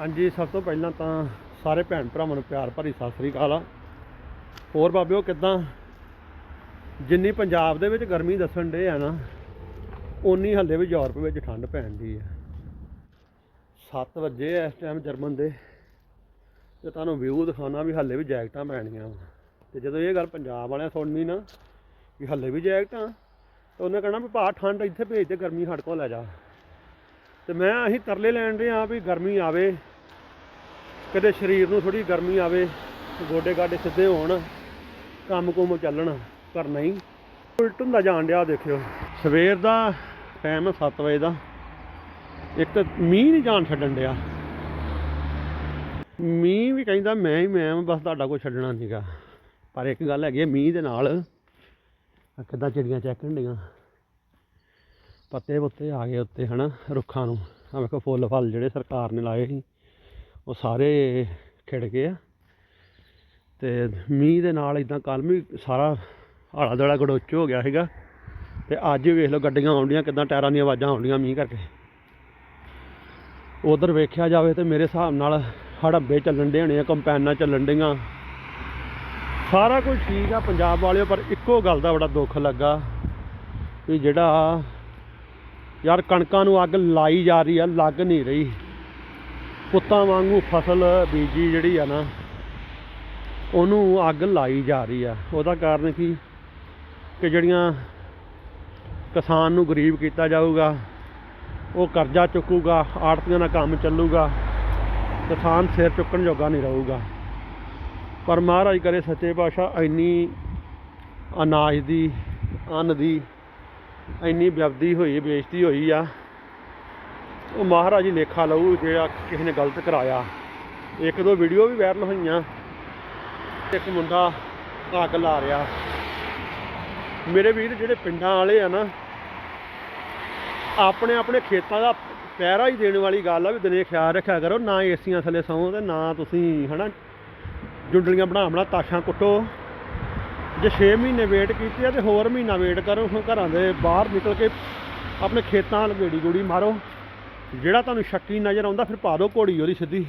ਹਾਂਜੀ, ਸਭ ਤੋਂ ਪਹਿਲਾਂ ਤਾਂ ਸਾਰੇ ਭੈਣ ਭਰਾਵਾਂ ਨੂੰ ਪਿਆਰ ਭਰੀ ਸਤਿ ਸ੍ਰੀ ਅਕਾਲ ਆ। ਹੋਰ ਬਾਬਿਓ, ਕਿਦਾਂ? ਜਿੰਨੀ ਪੰਜਾਬ ਦੇ ਵਿੱਚ ਗਰਮੀ ਦੱਸਣ ਡੇ ਆ ਨਾ ਉਨੀ ਹੱਲੇ ਵੀ ਯੂਰਪ ਵਿੱਚ ਠੰਡ ਪੈਣ ਦੀ ਆ। 7 ਵਜੇ ਇਸ ਟਾਈਮ ਜਰਮਨ ਦੇ, ਤੇ ਤੁਹਾਨੂੰ ਵਿਊ ਦਿਖਾਉਣਾ ਵੀ ਹੱਲੇ ਵੀ ਜੈਕਟਾਂ ਪੈਣੀਆਂ ਵਾ। ਤੇ ਜਦੋਂ ਇਹ ਗੱਲ ਪੰਜਾਬ ਵਾਲਿਆਂ ਸੁਣਨੀ ਨਾ ਕਿ ਹੱਲੇ ਵੀ ਜੈਕਟਾਂ, ਤਾਂ ਉਹਨੇ ਕਹਿਣਾ ਵੀ ਭਾ, ਠੰਡ ਇੱਥੇ ਭੇਜ ਤੇ ਗਰਮੀ ਸਾਡੇ ਕੋਲ ਲੈ ਜਾ। ਤੇ ਮੈਂ ਅਸੀਂ ਤਰਲੇ ਲੈਣ ਦੇ ਆ ਵੀ ਗਰਮੀ ਆਵੇ ਕਦੇ ਸਰੀਰ ਨੂੰ ਥੋੜੀ ਗਰਮੀ ਆਵੇ ਗੋਡੇ ਗਾਡੇ ਸਿੱਧੇ ਹੋਣ ਕੰਮ ਕੁਮ ਚੱਲਣ ਪਰ ਨਹੀਂ। ਉਲਟ ਹੁੰਦਾ ਜਾਣ ਡਿਆ ਦੇਖਿਓ। ਸਵੇਰ ਦਾ ਟਾਈਮ 7 ਵਜੇ ਦਾ ਇੱਕ ਤਾਂ ਮੀਂਹ ਨਹੀਂ ਜਾਣ ਛੱਡਣ ਡਿਆ। ਮੀਂਹ ਵੀ ਕਹਿੰਦਾ ਮੈਂ ਹੀ ਮੈਂ ਬਸ ਤੁਹਾਡਾ ਕੋਈ ਛੱਡਣਾ ਨਹੀਂਗਾ ਪਰ ਇੱਕ ਗੱਲ ਹੈਗੀ ਹੈ, ਮੀਂਹ ਦੇ ਨਾਲ ਆਹ ਕਿੱਦਾਂ ਚਿੜੀਆਂ ਚੈੱਕਣ ਡੀਆਂ ਪੱਤੇ ਪੁੱਤੇ ਆ ਗਏ ਉੱਤੇ, ਹਨਾ, ਰੁੱਖਾਂ ਨੂੰ। ਆ ਵੇਖੋ, ਫੁੱਲ ਫਲ ਜਿਹੜੇ ਸਰਕਾਰ ਨੇ ਲਾਏ ਸੀ, ਉਹ ਸਾਰੇ ਖਿੜ ਗਏ ਆ। ਤੇ ਮੀਂਹ ਦੇ ਨਾਲ ਇਦਾਂ ਕੱਲ੍ਹ ਵੀ ਸਾਰਾ ਆਲਾ ਦੁਆਲਾ ਗੜੋਚ ਹੋ ਗਿਆ ਸੀਗਾ। ਤੇ ਅੱਜ ਵੇਖ ਲਓ, ਗੱਡੀਆਂ ਆਉਂਦੀਆਂ, ਕਿਦਾਂ ਟਾਇਰਾਂ ਦੀਆਂ ਆਵਾਜ਼ਾਂ ਆਉਂਦੀਆਂ ਮੀਂਹ ਕਰਕੇ। ਉਧਰ ਵੇਖਿਆ ਜਾਵੇ ਤੇ ਮੇਰੇ ਹਿਸਾਬ ਨਾਲ ਹੜੱਬੇ ਚੱਲਣ ਡੇ ਹੋਣੇ ਆ, ਕੰਪੈਨਾਂ ਚੱਲਣ ਡੀਆਂ ਸਾਰਾ ਕੁਝ ਠੀਕ ਆ ਪੰਜਾਬ ਵਾਲਿਓ, ਪਰ ਇੱਕੋ ਗੱਲ ਦਾ ਬੜਾ ਦੁੱਖ ਲੱਗਾ, ਵੀ ਜਿਹੜਾ ਯਾਰ ਕਣਕਾਂ ਨੂੰ ਅੱਗ ਲਾਈ ਜਾ ਰਹੀ ਆ, ਲੱਗ ਨਹੀਂ ਰਹੀ। ਪੁੱਤਾਂ ਵਾਂਗੂ ਫਸਲ ਬੀਜੀ ਜਿਹੜੀ ਆ ਨਾ, ਉਹਨੂੰ ਅੱਗ ਲਾਈ ਜਾ ਰਹੀ ਆ। ਉਹਦਾ ਕਾਰਨ ਕੀ? ਕਿ ਜਿਹੜੀਆਂ ਕਿਸਾਨ ਨੂੰ ਗਰੀਬ ਕੀਤਾ ਜਾਊਗਾ, ਉਹ ਕਰਜ਼ਾ ਚੁੱਕੂਗਾ, ਆੜਤੀਆਂ ਦਾ ਕੰਮ ਚੱਲੂਗਾ, ਕਿਸਾਨ ਸਿਰ ਚੁੱਕਣ ਜੋਗਾ ਨਹੀਂ ਰਹੂਗਾ। ਪਰ ਮਹਾਰਾਜ ਕਰੇ ਸੱਚੇ ਪਾਤਸ਼ਾਹ, ਇੰਨੀ ਅਨਾਜ ਦੀ, ਅੰਨ ਦੀ ਇੰਨੀ ਵਿਅਬਦੀ ਹੋਈ, ਬੇਇੱਜ਼ਤੀ ਹੋਈ ਆ। ਉਹ ਮਹਾਰਾਜ ਹੀ ਲੇਖਾ ਲਊ, ਜਿਹੜਾ ਕਿਸੇ ਨੇ ਗਲਤ ਕਰਾਇਆ। ਇੱਕ ਦੋ ਵੀਡੀਓ ਵੀ ਵਾਇਰਲ ਹੋਈਆਂ। ਇੱਕ ਮੁੰਡਾ ਅੱਗ ਲਾ ਰਿਹਾ। ਮੇਰੇ ਵੀਰ, ਜਿਹੜੇ ਪਿੰਡਾਂ ਵਾਲੇ ਆ ਨਾ, ਆਪਣੇ ਆਪਣੇ ਖੇਤਾਂ ਦਾ ਪਹਿਰਾ ਹੀ ਦੇਣ ਵਾਲੀ ਗੱਲ ਆ ਵੀ ਦਿਨੇ ਖਿਆਲ ਰੱਖਿਆ ਕਰੋ, ਨਾ ਏਸੀਆਂ ਥੱਲੇ ਸੌਂ ਤੇ ਨਾ ਤੁਸੀਂ ਹਨਾ ਜੁੰਡਲੀਆਂ ਬਣਾ ਬਣਾ ਤਾਸ਼ਾਂ ਕੁੱਟੋ। ਜੇ 6 ਮਹੀਨੇ ਵੇਟ ਕੀਤੀ ਆ ਤੇ ਹੋਰ ਮਹੀਨਾ ਵੇਟ ਕਰੋ, ਹੁਣ ਘਰਾਂ ਦੇ ਬਾਹਰ ਨਿਕਲ ਕੇ ਆਪਣੇ ਖੇਤਾਂ ਵੱਲ ਗੇੜੀ ਗੂੜੀ ਮਾਰੋ। ਜਿਹੜਾ ਤੁਹਾਨੂੰ ਸ਼ੱਕੀ ਨਜ਼ਰ ਆਉਂਦਾ ਫਿਰ ਪਾ ਦਿਓ ਘੋੜੀ ਉਹਦੀ ਸਿੱਧੀ।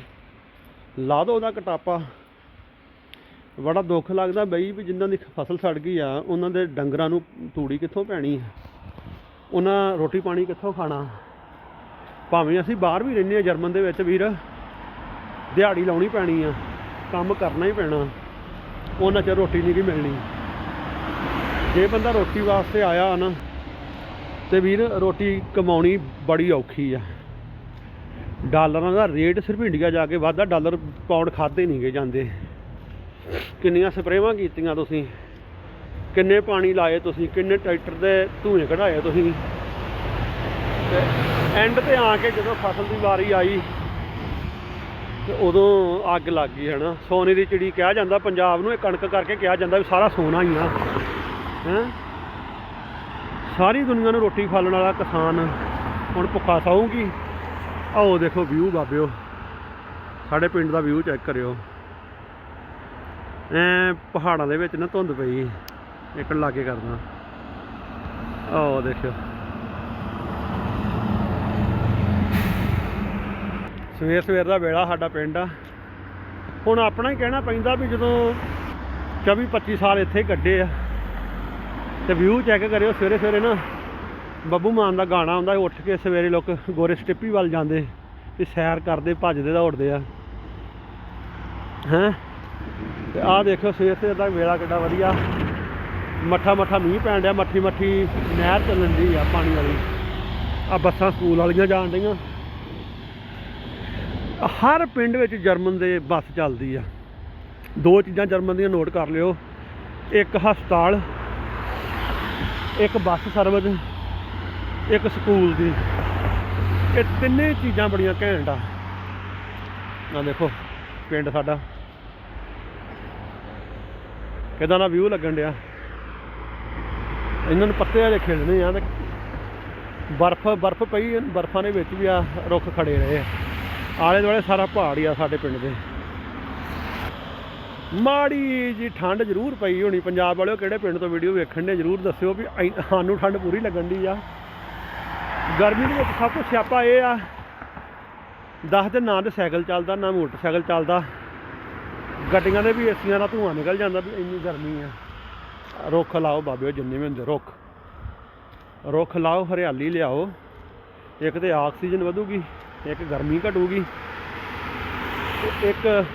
ਲਾ ਦਿਓ ਉਹਦਾ ਕਟਾਪਾ। ਬੜਾ ਦੁੱਖ ਲੱਗਦਾ ਬਈ ਵੀ ਜਿਨ੍ਹਾਂ ਦੀ ਫਸਲ ਸੜ ਗਈ ਆ, ਉਹਨਾਂ ਦੇ ਡੰਗਰਾਂ ਨੂੰ ਤੂੜੀ ਕਿੱਥੋਂ ਪੈਣੀ ਹੈ ਉਹਨਾਂ ਰੋਟੀ ਪਾਣੀ ਕਿੱਥੋਂ ਖਾਣਾ? ਭਾਵੇਂ ਅਸੀਂ ਬਾਹਰ ਵੀ ਰਹਿੰਦੇ ਆ ਜਰਮਨ ਦੇ ਵਿੱਚ ਵੀਰ, ਦਿਹਾੜੀ ਲਾਉਣੀ ਪੈਣੀ ਆ, ਕੰਮ ਕਰਨਾ ਹੀ ਪੈਣਾ। ਉਹਨਾਂ ਚ ਰੋਟੀ ਨਹੀਂ ਗੀ ਮਿਲਣੀ। ਜੇ ਬੰਦਾ ਰੋਟੀ ਵਾਸਤੇ ਆਇਆ ਨਾ, ਤੇ ਵੀਰ ਰੋਟੀ ਕਮਾਉਣੀ ਬੜੀ ਔਖੀ ਆ। ਡਾਲਰਾਂ ਦਾ ਰੇਟ ਸਿਰਫ ਇੰਡੀਆ ਜਾ ਕੇ ਵੱਧਦਾ, ਡਾਲਰ ਪਾਉਂਡ ਖਾਦੇ ਨਹੀਂ ਗਏ ਜਾਂਦੇ। ਕਿੰਨੀਆਂ ਸਪਰੇਵਾਂ ਕੀਤੀਆਂ ਤੁਸੀਂ, ਕਿੰਨੇ ਪਾਣੀ ਲਾਏ ਤੁਸੀਂ, ਕਿੰਨੇ ਟਰੈਕਟਰ ਦੇ ਧੂਏ ਕਢਾਏ ਤੁਸੀਂ। ਤੇ ਐਂਡ ਤੇ ਆ ਕੇ ਜਦੋਂ ਫਸਲ ਦੀ ਵਾਰੀ ਆਈ, ਤੇ ਉਦੋਂ ਅੱਗ ਲੱਗ ਗਈ, ਹਨਾ। ਸੋਨੇ ਦੀ ਚਿੜੀ ਕਿਹਾ ਜਾਂਦਾ, ਪੰਜਾਬ ਨੂੰ ਇਹ ਕਣਕ ਕਰਕੇ ਕਿਹਾ ਜਾਂਦਾ ਵੀ ਸਾਰਾ ਸੋਨਾ ਹੀ ਆ। ਹੈਂ? ਸਾਰੀ ਦੁਨੀਆ ਨੂੰ ਰੋਟੀ ਖਾਣ ਵਾਲਾ ਕਿਸਾਨ ਹੁਣ ਭੁੱਖਾ ਸੌਂਗੀ ਆਓ ਦੇਖੋ ਵਿਊ ਬਾਬਿਓ। ਸਾਡੇ ਪਿੰਡ ਦਾ ਵਿਊ ਚੈੱਕ ਕਰਿਓ। ਐ ਪਹਾੜਾਂ ਦੇ ਵਿੱਚ ਨਾ ਧੁੰਦ ਪਈ। ਇੱਕ ਲਾਗੇ ਕਰਨਾ। ਆਓ ਦੇਖਿਓ। ਸਵੇਰ ਸਵੇਰ ਦਾ ਵੇਲਾ ਸਾਡਾ ਪਿੰਡ ਆ। ਹੁਣ ਆਪਣਾ ਹੀ ਕਹਿਣਾ ਪੈਂਦਾ ਵੀ ਜਦੋਂ 24 25 ਸਾਲ ਇੱਥੇ ਕੱਢੇ ਆ। ਤੇ ਵਿਊ ਚੈੱਕ ਕਰਿਓ, ਸਵੇਰੇ ਸਵੇਰੇ ਨਾ ਬੱਬੂ ਮਾਨ ਦਾ ਗਾਣਾ ਆਉਂਦਾ ਉੱਠ ਕੇ ਸਵੇਰੇ ਲੋਕ ਗੋਰੇ ਸਟਿੱਪੀ ਵੱਲ ਜਾਂਦੇ ਤੇ ਸੈਰ ਕਰਦੇ, ਭੱਜਦੇ ਦੌੜਦੇ ਆ। ਹੈਂ? ਤੇ ਆਹ ਦੇਖੋ ਸਵੇਰ ਸਵੇਰ ਦਾ ਵੇਲਾ ਕਿੱਡਾ ਵਧੀਆ। ਮੱਠਾ ਮੱਠਾ ਮੀਂਹ ਪੈਣ ਡਿਆ, ਮੱਠੀ ਮੱਠੀ ਨਹਿਰ ਚੱਲਣ ਦੀ ਆ ਪਾਣੀ ਵਾਲੀ। ਆ ਬੱਸਾਂ ਸਕੂਲ ਵਾਲੀਆਂ ਜਾਣ ਡਈਆਂ। ਹਰ ਪਿੰਡ ਵਿੱਚ ਜਰਮਨ ਦੇ ਬੱਸ ਚੱਲਦੀ ਆ। ਦੋ ਚੀਜ਼ਾਂ ਜਰਮਨ ਦੀਆਂ ਨੋਟ ਕਰ ਲਿਓ। ਇੱਕ ਹਸਪਤਾਲ ਇੱਕ ਬੱਸ ਸਰਵਿਸ, ਇੱਕ ਸਕੂਲ ਦੀ। ਇਹ ਤਿੰਨੇ ਚੀਜ਼ਾਂ ਬੜੀਆਂ ਘੈਂਟ ਆ। ਆ ਦੇਖੋ, ਪਿੰਡ ਸਾਡਾ। ਕਿਦਾਂ ਦਾ ਵਿਊ ਲੱਗਣ ਡਿਆ। ਇਹਨਾਂ ਨੂੰ ਪੱਤੇ ਆਲੇ ਖੇਡਣੇ ਆ ਤੇ ਬਰਫ਼ ਬਰਫ਼ ਪਈ ਬਰਫ਼ਾਂ ਦੇ ਵਿੱਚ ਵੀ ਆ ਰੁੱਖ ਖੜੇ ਰਹੇ ਆ। ਆਲੇ ਦੁਆਲੇ ਸਾਰਾ ਪਹਾੜ ਹੀ ਆ ਸਾਡੇ ਪਿੰਡ ਦੇ। ਮਾੜੀ ਜੀ ਠੰਡ ਜ਼ਰੂਰ ਪਈ ਹੋਣੀ। ਪੰਜਾਬ ਵਾਲਿਓ ਕਿਹੜੇ ਪਿੰਡ ਤੋਂ ਵੀਡੀਓ ਵੇਖਣ ਨੇ ਜ਼ਰੂਰ ਦੱਸਿਓ ਵੀ ਐ- ਸਾਨੂੰ ਠੰਡ ਪੂਰੀ ਲੱਗਣ ਦੀ ਆ। ਗਰਮੀ ਦੇ ਵਿੱਚ ਸਭ ਤੋਂ ਸਿਆਪਾ ਇਹ ਆ। ਦਸ ਦਿਨ ਨਾ ਤੇ ਸਾਈਕਲ ਚੱਲਦਾ, ਨਾ ਮੋਟਰਸਾਈਕਲ ਚੱਲਦਾ। ਗੱਡੀਆਂ ਦੇ ਵੀ ਏਸੀਆਂ ਦਾ ਧੂੰਆਂ ਨਿਕਲ ਜਾਂਦਾ ਵੀ ਇੰਨੀ ਗਰਮੀ ਆ। ਰੁੱਖ ਲਾਓ ਬਾਬਿਓ, ਜਿੰਨੇ ਵੀ ਹੁੰਦੇ ਰੁੱਖ। ਰੁੱਖ ਲਾਓ, ਹਰਿਆਲੀ ਲਿਆਓ। ਇੱਕ ਤੇ ਆਕਸੀਜਨ ਵਧੂਗੀ, ਇੱਕ ਗਰਮੀ ਘਟੂਗੀ। ਇੱਕ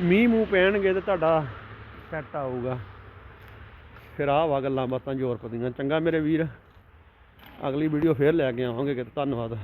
ਮੀਂਹ ਮੂੰਹ ਪੈਣਗੇ ਤੇ ਤੁਹਾਡਾ ਸੈੱਟ ਆਊਗਾ। ਫਿਰ ਆਹ ਵਾ ਗੱਲਾਂ ਬਾਤਾਂ ਜ਼ੋਰ ਪਦੀਆਂ ਚੰਗਾ ਮੇਰੇ ਵੀਰ। ਅਗਲੀ ਵੀਡੀਓ ਫੇਰ ਲੈ ਕੇ ਆਵਾਂਗੇ ਕਿ ਧੰਨਵਾਦ।